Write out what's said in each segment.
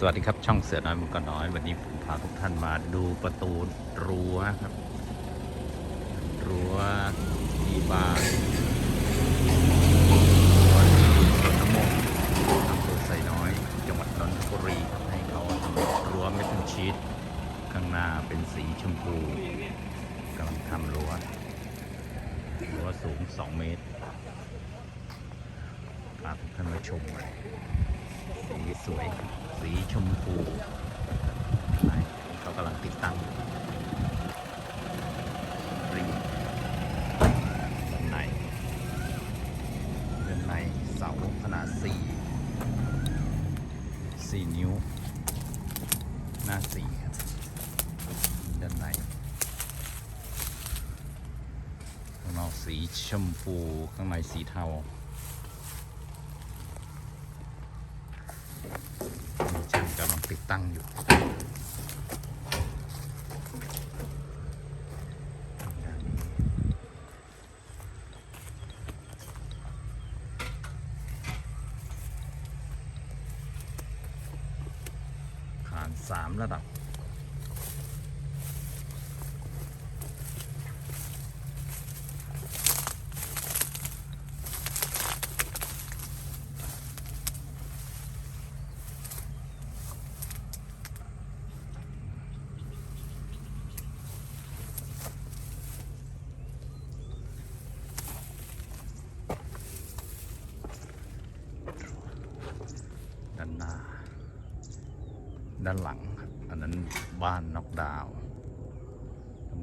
สวัสดีครับช่องเสือน้อยมังกน้อย วันนี้ผมพาทุกท่านมาดูประตูรั้วครับ รั้วที่บ้านรั้วที่สวนน้ำมงอำเภอไซน้อย จังหวัดนนทบุรีให้เขาทำรั้วเมทัลชีตข้างหน้าเป็นสีชมพูกำลังทำรั้วรั้วสูง 2 เมตรพาทุกท่านมาชมเลยสีสวย สีชมพูเขากำลังติดตั้งรีบด้านในด้านในเสาขนาดสี่สี่นิ้ว หน้าสี่ครับด้านในข้างนอกสีชมพูข้างในสีเทา มีช่างกำลัง ตั้งอยู่ด้านนี้ผ่านสามระดับ ด้านหน้า ด้านหลังครับ อันนั้นบ้านนอกดาว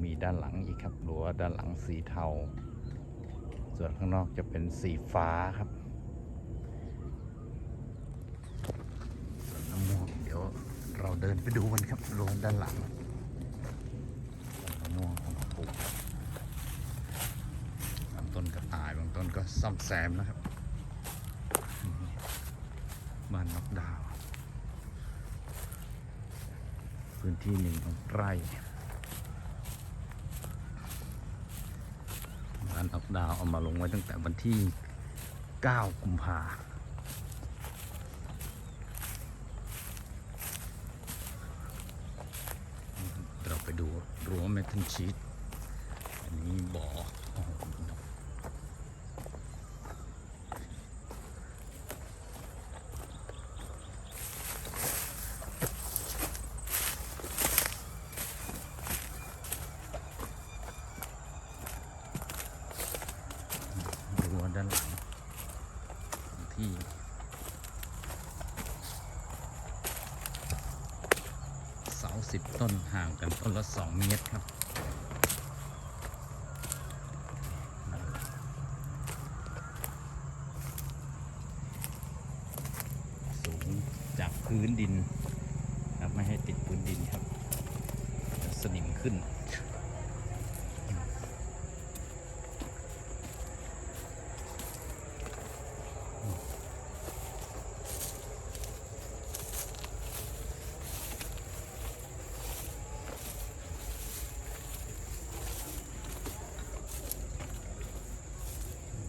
มีด้านหลังอีกครับรั้วด้านหลังสีเทา ส่วนข้างนอกจะเป็นสีฟ้าครับส่วนน้ำม่วงเดี๋ยวเราเดินไปดูกันครับรั้วด้านหลังต้นมะม่วงของปลูกบางต้นก็ตายบางต้นก็ซ่อมแซมนะครับ บ้านนอกดาว พื้นที่หนึ่งของไร่บ้านนอกดาวเอามาลงไว้ตั้งแต่วันที่ 9 กุมภาเราไปดูรั้วเมทัลชีตอันนี้บ่อโอ้โหรั้วด้านหลังที่ เสาสิบ ต้นห่างกันต้นละสองเมตรครับ สูงจากพื้นดินครับไม่ให้ติดพื้นดินครับเดี๋ยวสนิมขึ้น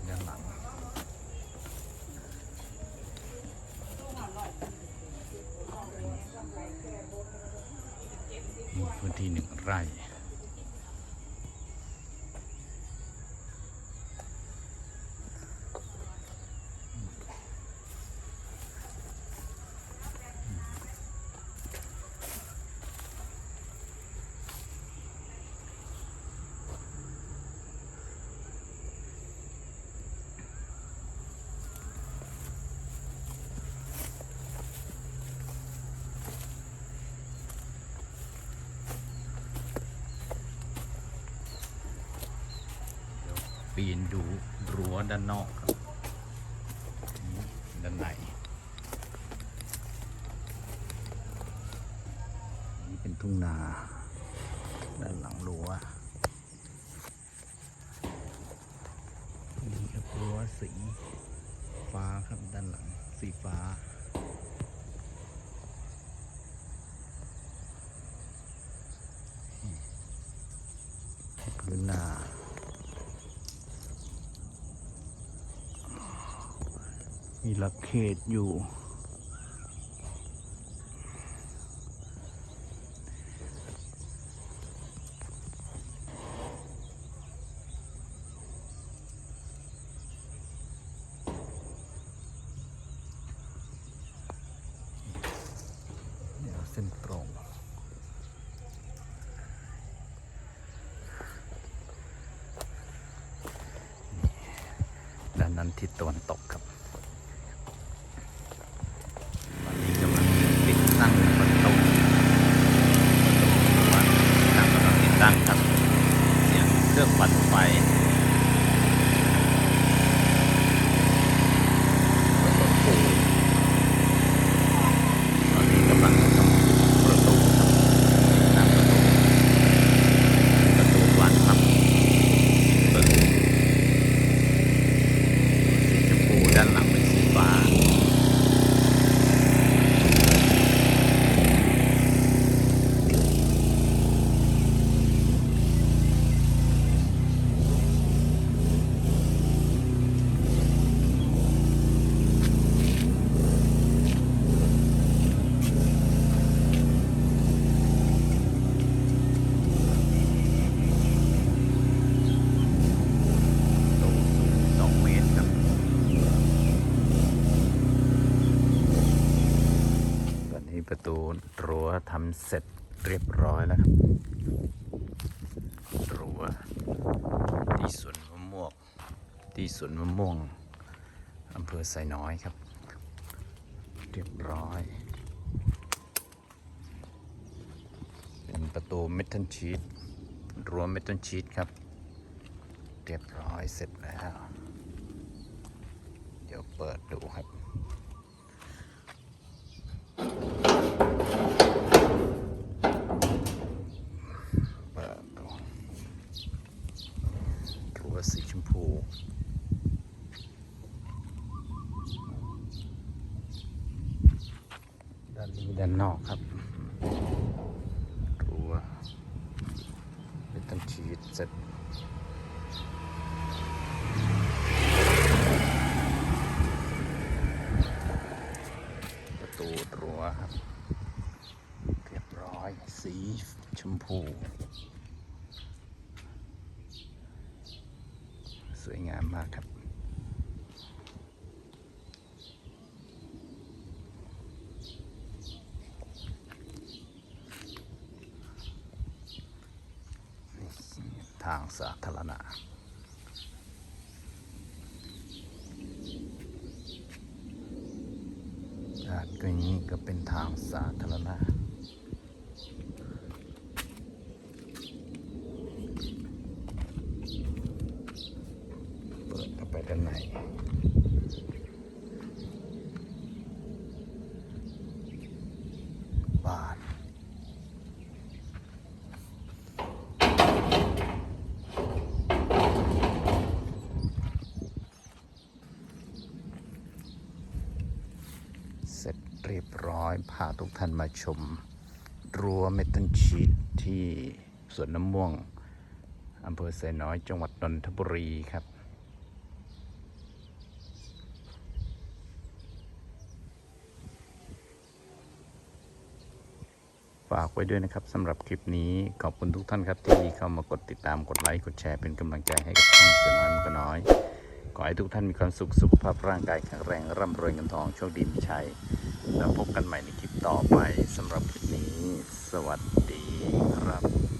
ด้านหลัง มีพื้ ปีนดูรั้วด้านนอกครับด้านในนี่เป็นทุ่งนา ด้านหลังรั้วนี่ครับรั้วสีฟ้าครับด้านหลังสีฟ้าพื้นนา มีหลักเขตอยู่ เส้นตรงด้านนั้นที่ตะวันตกครับ ติดตั้งประตูประตูตั้งกำลังติดตั้งครับ เสียงเครื่องปั่นไฟประตูปูตอนนี้กำลังทำประตูครับตั้งประตูประตูวันครับเปิดสีชมพูด้านหลังเป็นสีฟ้า โตสูงสองเมตรครับ ตอนนี้ประตูรั้วทำเสร็จเรียบร้อยแล้วครับรั้วที่สวนมะม่วงที่สวนมะม่วงอำเภอไซน้อยครับ เรียบร้อย เป็นประตูเมทัลชีตรั้วเมทัลชีตครับ เรียบร้อยเสร็จแล้ว เดี๋ยวเปิดดูครับ เปิดดู ว่าสีชมพู ด้านนี้ด้านนอกครับ รั้วไม่ต้องชีดเสร็จ ประตูรั้วครับ เรียบร้อย สีชมพู สวย งามมากครับ ทางสาธารณะด้านก็นี้ก็เป็นทางสาธารณะ เปิดเข้าไปด้านใน บานเสร็จเรียบร้อยพาทุกท่านมาชม รั้วเมทัลชีตที่สวนน้ำม่วงอำเภอไซน้อยจังหวัดนนทบุรีครับากไว้ด้วยนะครับสำหรับคลิปนี้ขอบคุณทุกท่านครับที่เข้ามากดติดตามกดไลค์กดแชร์เป็นกำลังใจให้กับช่องเสือน้อยมันก็น้อยขอให้ทุกท่านมีความสุขสุขภาพร่างกายแข็งแรงร่ำรวยเงินทองโชคดีมีชัยแล้วพบกันใหม่ในคลิปต่อไปสำหรับคลิปนี้ สวัสดีครับ